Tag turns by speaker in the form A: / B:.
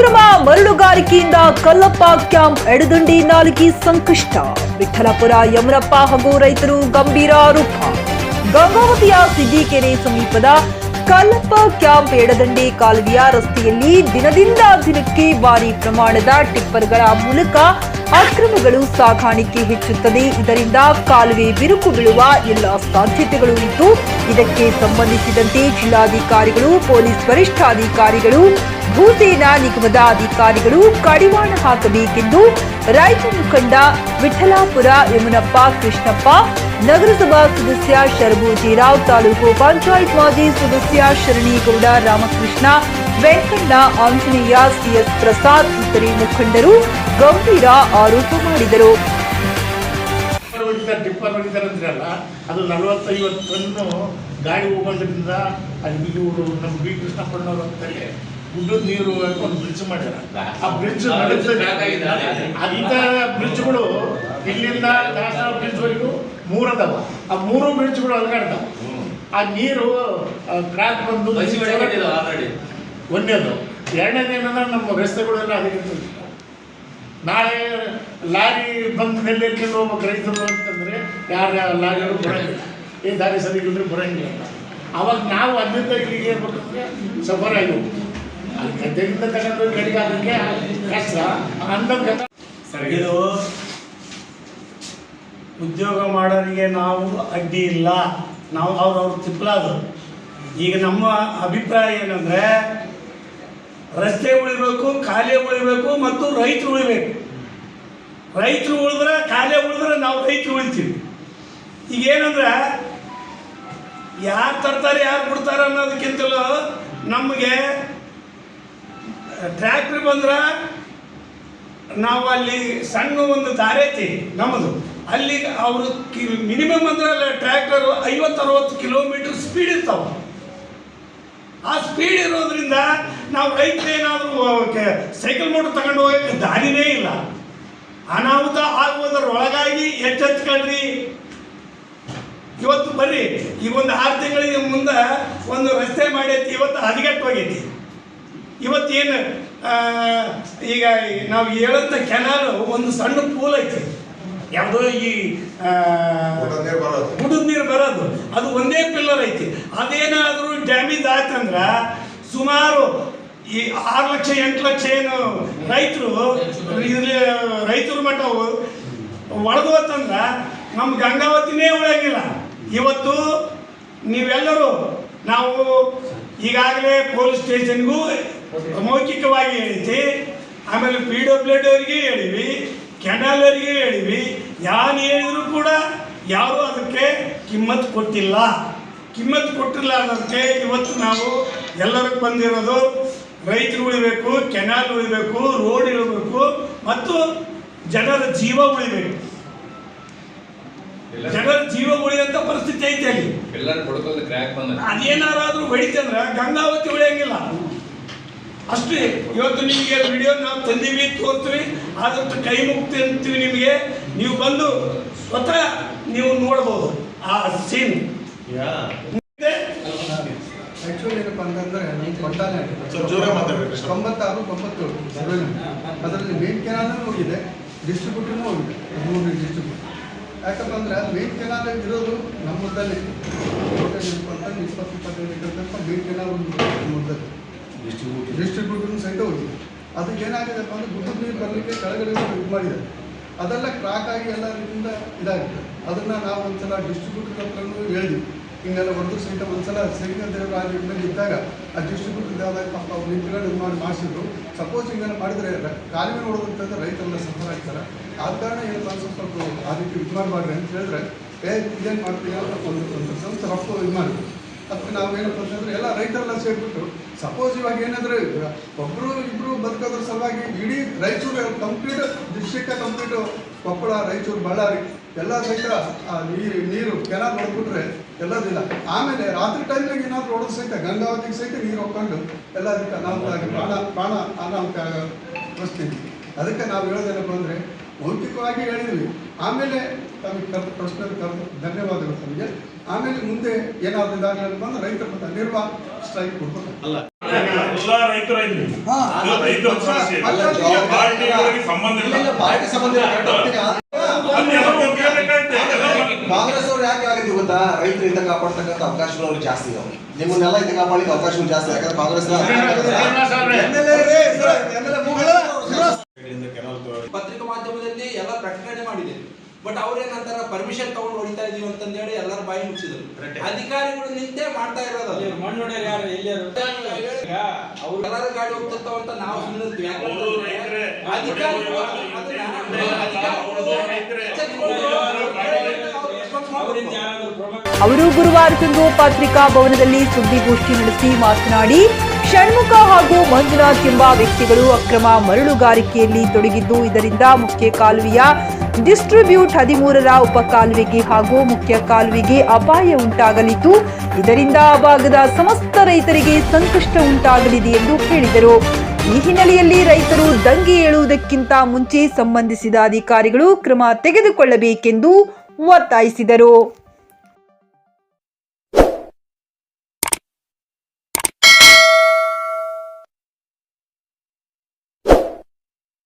A: ಅಕ್ರಮ ಮರಳುಗಾರಿಕೆಯಿಂದ ಕಲ್ಲಪ್ಪ ಕ್ಯಾಂಪ್ ಎಡದಂಡಿ ನಾಲಿಗೆ ಸಂಕಷ್ಟ. ವಿಠಲಪುರ ಯಮರಪ್ಪ ಹಾಗೂ ರೈತರು ಗಂಭೀರ ಆರೋಪ. ಗಂಗಾವತಿಯ ಸಿದ್ದಿಕೆರೆ ಸಮೀಪದ ಕಲ್ಲಪ್ಪ ಕ್ಯಾಂಪ್ ಎಡದಂಡಿ ಕಾಲುವೆಯ ರಸ್ತೆಯಲ್ಲಿ ದಿನದಿಂದ ದಿನಕ್ಕೆ ಭಾರಿ ಪ್ರಮಾಣದ ಟಿಪ್ಪರ್ಗಳ ಮೂಲಕ ಅಕ್ರಮಗಳು ಸಾಗಾಣಿಕೆ ಹೆಚ್ಚುತ್ತದೆ. ಇದರಿಂದ ಕಾಲುವೆ ಬಿರುಕು ಬೀಳುವ ಎಲ್ಲ ಸಾಧ್ಯತೆಗಳು ಇದ್ದು, ಇದಕ್ಕೆ ಸಂಬಂಧಿಸಿದಂತೆ ಜಿಲ್ಲಾಧಿಕಾರಿಗಳು, ಪೊಲೀಸ್ ವರಿಷ್ಠಾಧಿಕಾರಿಗಳು ಭೂಸೇನಾ ನಿಗಮದ ಅಧಿಕಾರಿಗಳು ಕಡಿವಾಣ ಹಾಕಬೇಕೆಂದು ರೈತ ಮುಖಂಡ ವಿಠಲಾಪುರ ಯಮುನಪ್ಪ ಕೃಷ್ಣಪ್ಪ, ನಗರಸಭಾ ಸದಸ್ಯ ಶರಭೂಜಿರಾವ್, ತಾಲೂಕು ಪಂಚಾಯತ್ ಮಾಜಿ ಸದಸ್ಯ ಶರಣೇಗೌಡ ರಾಮಕೃಷ್ಣ, ವೆಂಕಣ್ಣ ಆಂಜನೇಯ ಸಿಎಸ್ ಪ್ರಸಾದ್ ಇತರೆ ಮುಖಂಡರು ಗಂಭೀರ ಆರೋಪ ಮಾಡಿದರು.
B: ಅದು ಗಾಡಿ ಹೋಗೋದ್ರಿಂದ ಅಲ್ಲಿ ಇವರು ನಮ್ಮ ಬಿ ಕೃಷ್ಣಪ್ಪಣ್ಣವ್ರು ಅಂತೇಳಿ ಗುಡ್ಡದ ನೀರು ಒಂದು ಬ್ರಿಡ್ಜ್ ಮಾಡ್ಯಾರ. ಆ ಬ್ರಿಡ್ಜ್ ಅಂತ ಬ್ರಿಡ್ಜ್ಗಳು ಇಲ್ಲಿಂದ ನ್ಯಾಷನಲ್ ಬ್ರಿಡ್ಜ್ವರೆಗೂ ಮೂರು ಅದಾವ. ಆ ಮೂರು ಬ್ರಿಡ್ಜ್ಗಳು ಅಲಗಾಡ್ತಾವ ಆ ನೀರು ಕ್ರಾಕ್ ಬಂದು ಒಂದೇದು. ಎರಡನೇದು ಏನಂದ್ರೆ ನಮ್ಮ ರಸ್ತೆಗಳೆಲ್ಲ ಅದಕ್ಕೆ ನಾಳೆ ಲಾರಿ ಬಂದು ನೆಲೆ ಎತ್ಕೊಂಡು ಹೋಗ್ಬೇಕು ರೈತರು ಅಂತಂದ್ರೆ ಯಾರು ಲಾರಿಯವರು ಬರಂಗಿಲ್ಲ. ಈ ದಾರಿ ಸರಿ ಇಲ್ಲದ್ರೆ ಬರಂಗಿಲ್ಲ ಅವಾಗ ನಾವು ಅಲ್ಲಿಂದ ಇಲ್ಲಿಗೆ ಏರ್ಬೇಕಂದ್ರೆ ಸಫರ್ ಆಗಿ ಹೋಗ್ತೀವಿ
C: ಇದು ಉದ್ಯೋಗ ಮಾಡೋರಿಗೆ ನಾವು ಅಡ್ಡಿ ಇಲ್ಲ. ನಾವು ಅವ್ರವ್ರ ತಿಪ್ಪಲಾದ್ರು. ಈಗ ನಮ್ಮ ಅಭಿಪ್ರಾಯ ಏನಂದ್ರೆ, ರಸ್ತೆ ಉಳಿಬೇಕು, ಕಾಲೇ ಉಳಿಬೇಕು ಮತ್ತು ರೈತರು ಉಳಿಬೇಕು. ರೈತರು ಉಳಿದ್ರೆ ಕಾಲೇ ಉಳಿದ್ರೆ ನಾವು ರೈತರು ಉಳಿತೀವಿ. ಈಗ ಏನಂದ್ರೆ, ಯಾರು ತರ್ತಾರೆ, ಯಾರು ಬಿಡ್ತಾರೆ ಅನ್ನೋದಕ್ಕಿಂತಲೂ ನಮಗೆ ಟ್ರ್ಯಾಕ್ಟ್ರ್ ಬಂದ್ರೆ ನಾವು ಅಲ್ಲಿ ಸಣ್ಣ ಒಂದು ದಾರಿ ಐತಿ ನಮ್ಮದು ಅಲ್ಲಿ ಅವರು ಮಿನಿಮಮ್ ಅಂದ್ರೆ ಟ್ರ್ಯಾಕ್ಟರ್ ಐವತ್ತು ಅರವತ್ತು ಕಿಲೋಮೀಟರ್ ಸ್ಪೀಡ್ ಇರ್ತಾವೆ. ಆ ಸ್ಪೀಡ್ ಇರೋದ್ರಿಂದ ನಾವು ರೈತ ಏನಾದರೂ ಸೈಕಲ್ ಮೋಟರ್ ತಗೊಂಡು ಹೋಗಕ್ಕೆ ದಾರಿನೇ ಇಲ್ಲ. ಅನಾಹುತ ಆಗುವುದರ ಒಳಗಾಗಿ ಎಚ್ಚೆತ್ಕೊಳ್ರಿ ಇವತ್ತು ಬರ್ರಿ, ಈ ಒಂದು ಆರು ತಿಂಗಳಿಗೆ ಮುಂದೆ ಒಂದು ರಸ್ತೆ ಮಾಡೈತಿ, ಇವತ್ತು ಹದಗೆಟ್ಟು ಹೋಗೈತಿ. ಇವತ್ತೇನು ಈಗ ನಾವು ಹೇಳಂತ ಕೆನಾಲು ಒಂದು ಸಣ್ಣ ಪೂಲ್ ಐತಿ. ಯಾವುದೋ ಈ ಗುಡದ ನೀರು ಬರೋದು. ಅದು ಒಂದೇ ಪಿಲ್ಲರ್ ಐತಿ. ಅದೇನಾದರೂ ಡ್ಯಾಮೇಜ್ ಆಯ್ತಂದ್ರೆ ಸುಮಾರು ಈ ಆರು ಲಕ್ಷ ಎಂಟು ಲಕ್ಷ ಏನು ರೈತರು ಇಲ್ಲಿ ರೈತರು ಮಟ್ಟ ಒಳಗೋತಂದ್ರೆ ನಮ್ಮ ಗಂಗಾವತಿನೇ ಉಳಿಯಂಗಿಲ್ಲ. ಇವತ್ತು ನೀವೆಲ್ಲರೂ ನಾವು ಈಗಾಗಲೇ ಪೊಲೀಸ್ ಸ್ಟೇಷನ್ಗೂ ಮೌಖಿಕವಾಗಿ ಹೇಳಿದ್ವಿ ಆಮೇಲೆ ಪಿ ಡಬ್ಲ್ಯೂ ಡಿ ಅವರಿಗೆ ಹೇಳಿವಿ ಕೆನಾಲ್ ಅವರಿಗೆ ಹೇಳಿವಿ ಯಾರು ಹೇಳಿದ್ರು ಕೂಡ ಯಾರು ಅದಕ್ಕೆ ಕಿಮ್ಮತ್ ಕೊಟ್ಟಿಲ್ಲ. ಕಿಮ್ಮತ್ ಕೊಟ್ಟಿಲ್ಲ ಅದಕ್ಕೆ ಇವತ್ತು ನಾವು ಎಲ್ಲರಿಗೂ ಬಂದಿರೋದು ರೈತರು ಉಳಿಬೇಕು ಕೆನಾಲ್ ಉಳಿಬೇಕು ರೋಡ್ ಇರಬೇಕು ಮತ್ತು ಜನರ ಜೀವ ಉಳಿಬೇಕು. ಜನರ ಜೀವ ಉಳಿಯಂತ ಪರಿಸ್ಥಿತಿ ಐತೆ ಅಲ್ಲಿ.
D: ಎಲ್ಲರೂ
C: ಅದೇನಾರಾದ್ರೂ ಹೊಡಿತಂದ್ರೆ ಗಂಗಾವತಿ ಉಳಿಯಂಗಿಲ್ಲ. ಅಷ್ಟೇ ಇವತ್ತು ನಿಮಗೆ ವಿಡಿಯೋ ನಾವು ತಂದೀವಿ ತೋರ್ತೀವಿ ಆದಷ್ಟು ಕೈ ಮುಕ್ತಿ ಅಂತೀವಿ ನಿಮಗೆ. ನೀವು ಬಂದು ಸ್ವತಃ ನೀವು ನೋಡ್ಬೋದು ಆ ಸೀನ್
E: ಆ್ಯಕ್ಚುಲಿ ಏನಪ್ಪ ಅಂತಂದರೆ ನಮ್ಮ
B: ಕೊಟ್ಟಾನೆ.
E: ತೊಂಬತ್ತಾರು ತೊಂಬತ್ತೇಳು. ಅದರಲ್ಲಿ ಮೇನ್ ಕೆನಾಲ್ ಹೋಗಿದೆ ಡಿಸ್ಟ್ರಿಬ್ಯೂಟರ್ನೂ ಹೋಗಿದೆ. ಮೂರು ಡಿಸ್ಟ್ರಿಬ್ಯೂಟರ್ ಯಾಕಪ್ಪ ಅಂದರೆ ಮೇನ್ ಕೆನಾಲ್ ಇರೋದು ನಮ್ಮದಲ್ಲಿ ಅಂತಂದ್ರೆ ಇಪ್ಪತ್ತು ಇಪ್ಪತ್ತೈದು ಮೇನ್ ಕೆನಾಲ್ ಒಂದು ಡಿಸ್ಟ್ರಿಬ್ಯೂಟರ್ ಸೈಟ್ ಹೋಗಿದೆ. ಅದಕ್ಕೆ ಏನಾಗಿದೆಪ್ಪ ಅಂದರೆ ಗುಡ್ಡದ ನೀರು ಬರಲಿಕ್ಕೆ ಕೆಳಗಡೆ ಇದು ಮಾಡಿದ್ದಾರೆ. ಅದೆಲ್ಲ ಕ್ರಾಕ್ ಆಗಿ ಎಲ್ಲ ರೀತಿಯಿಂದ ಇದಾಗಿದೆ. ಅದನ್ನು ನಾವು ಒಂದ್ಸಲ ಡಿಸ್ಟ್ರಿಬ್ಯೂಟರ್ ಹತ್ರನೂ ಹೇಳಿದ್ವಿ. ಹಿಂಗೆಲ್ಲ ಒಂದು ಸಹಿತ ಒಂದ್ಸಲ ಸೈನಿಕ ದೇವರಾಜನಲ್ಲಿ ಇದ್ದಾಗ ಆ ಡಿಸ್ಟ್ರಿಬ್ಯೂಟರ್ ಇದಾದಾಗ ಪಾಪ ಅವ್ರು ನಿಂತ್ಕೊಂಡು ಇದು ಮಾಡಿ ಮಾಡಿಸಿದ್ರು. ಸಪೋಸ್ ಹಿಂಗೆಲ್ಲ ಮಾಡಿದರೆ ಕಾಲುವೆ ನೋಡೋದಂತಂದ್ರೆ ರೈತರೆಲ್ಲ ಸಫರ್ ಆಗ್ತಾರೆ. ಆದ ಕಾರಣ ಏನು ಅಂದ್ರೆ ಸ್ವಲ್ಪ ಆ ರೀತಿ ಇದು ಮಾಡಬಾರ್ದು ಅಂತ ಹೇಳಿದ್ರೆ, ಏ, ಇದೇನು ಮಾಡ್ತೀವಿ ಅಂತ ಒಂದು ಒಂದು ಸಂಸ್ಥೆ ರಫ್ತು ಇದು ಮಾಡಿದ್ರು. ಅದಕ್ಕೆ ನಾವು ಏನಪ್ಪ ಅಂತಂದ್ರೆ ಎಲ್ಲ ರೈತರೆಲ್ಲ ಸೇರಿಬಿಟ್ಟು ಸಪೋಸ್ ಇವಾಗ ಏನಂದ್ರೆ, ಒಬ್ರು ಇಬ್ರು ಬದುಕೋದ್ರ ಸಲುವಾಗಿ ಇಡೀ Raichur complete district complete Koppal, Raichur, Ballari, ಎಲ್ಲ ಸಹಿತ ನೀರು ನೀರು ಕೆನಾಲ್ ಹೊಡ್ಬಿಟ್ರೆ ಎಲ್ಲದಿಲ್ಲ. ಆಮೇಲೆ ರಾತ್ರಿ ಟೈಮ್ನಾಗ ಏನಾದ್ರು ಹೊಡೆದು ಸಹಿತ, ಗಂಗಾವತಿಗೆ ಸಹಿತ ನೀರು ಹೋಗ್ಕೊಂಡು ಎಲ್ಲದಕ್ಕೆ ಅದಕ್ಕೆ ಅನಾಹುತ ಆಗಿ ಪ್ರಾಣ ಪ್ರಾಣ ಅನಾಹುತ ಬಸ್ತೀವಿ ಅದಕ್ಕೆ ನಾವು ಹೇಳೋದೇನಪ್ಪ ಅಂದರೆ, ಭೌತಿಕವಾಗಿ ಹೇಳಿದ್ವಿ. ಆಮೇಲೆ ತಮಗೆ ಕರೆದು ಪ್ರಶ್ನೆ ಕರೆದು ಧನ್ಯವಾದಗಳು ತಮಗೆ ಆಮೇಲೆ ಮುಂದೆ ಏನಾದ್ರು ಇದಾಗಲಿ ಬಂದು ರೈತರ ಮತ್ತೆ ನಿರ್ವಾ ಸ್ಟ್ರೈಕ್. ಅಲ್ಲ,
F: ಕಾಂಗ್ರೆಸ್ ಅವ್ರು ಯಾಕೆ ಆಗಿದ್ದು ಗೊತ್ತಾ ರೈತರು ಹಿತ ಕಾಪಾಡ್ತಕ್ಕಂಥ ಅವಕಾಶಗಳು ಅವ್ರಿಗೆ ಜಾಸ್ತಿ ಇದಾವೆ ನಿಮ್ಮನ್ನೆಲ್ಲ ಹಿತ ಕಾಪಾಡಲಿಕ್ಕೆ ಅವಕಾಶಗಳು ಜಾಸ್ತಿ ಯಾಕಂದ್ರೆ ಕಾಂಗ್ರೆಸ್
B: ಶ್ರೀನಿವಾಸ್ ಅವ್ರೆ.
G: ಪತ್ರಿಕಾ ಮಾಧ್ಯಮದಲ್ಲಿ ಎಲ್ಲ ಪ್ರಕಟಣೆ ಮಾಡಿದೆ ಬಟ್ ಅವ್ರೇನಂತಾರ ಪರ್ಮಿಷನ್ ತಗೊಂಡು ಹೊಡಿತಾ ಇದೀವಿ ಅಂತಂದೇಳಿ ಎಲ್ಲರ ಬಾಯಿ ಮುಚ್ಚಿದ್ರು. ಅಧಿಕಾರಿಗಳು ನಿಂತೆ ಮಾಡ್ತಾ ಇರೋದು ಅವ್ರು ಎಲ್ಲಾರ ಗಾಡಿ ಹೋಗ್ತಿರ್ತಾವ ಅಂತ ನಾವು ಸುಮ್ಮನೆ
H: ಅವ್ರು
A: ಗುರುವಾರ ಗುರುವಾರದಂದು ಪತ್ರಿಕಾ ಭವನದಲ್ಲಿ ಸುದ್ದಿಗೋಷ್ಠಿ ನಡೆಸಿ ಮಾತನಾಡಿ, ಷಣ್ಮುಖ ಹಾಗೂ ಮಂಜುನಾಥ್ ಎಂಬ ವ್ಯಕ್ತಿಗಳು ಅಕ್ರಮ ಮರಳುಗಾರಿಕೆಯಲ್ಲಿ ತೊಡಗಿದ್ದು, ಇದರಿಂದ ಮುಖ್ಯ ಕಾಲುವೆಯ ಡಿಸ್ಟ್ರಿಬ್ಯೂಟ್ ಹದಿಮೂರರ ಉಪ ಕಾಲುವೆಗೆ ಹಾಗೂ ಮುಖ್ಯ ಕಾಲುವೆಗೆ ಅಪಾಯ ಉಂಟಾಗಲಿದ್ದು, ಇದರಿಂದ ಆ ಭಾಗದ ಸಮಸ್ತ ರೈತರಿಗೆ ಸಂಕಷ್ಟ ಉಂಟಾಗಲಿದೆ ಎಂದು ಹೇಳಿದರು. ಈ ಹಿನ್ನೆಲೆಯಲ್ಲಿ ರೈತರು ದಂಗೆ ಏಳುವುದಕ್ಕಿಂತ ಮುಂಚೆ ಸಂಬಂಧಿಸಿದ ಅಧಿಕಾರಿಗಳು ಕ್ರಮ ತೆಗೆದುಕೊಳ್ಳಬೇಕೆಂದು ಒತ್ತಾಯಿಸಿದರು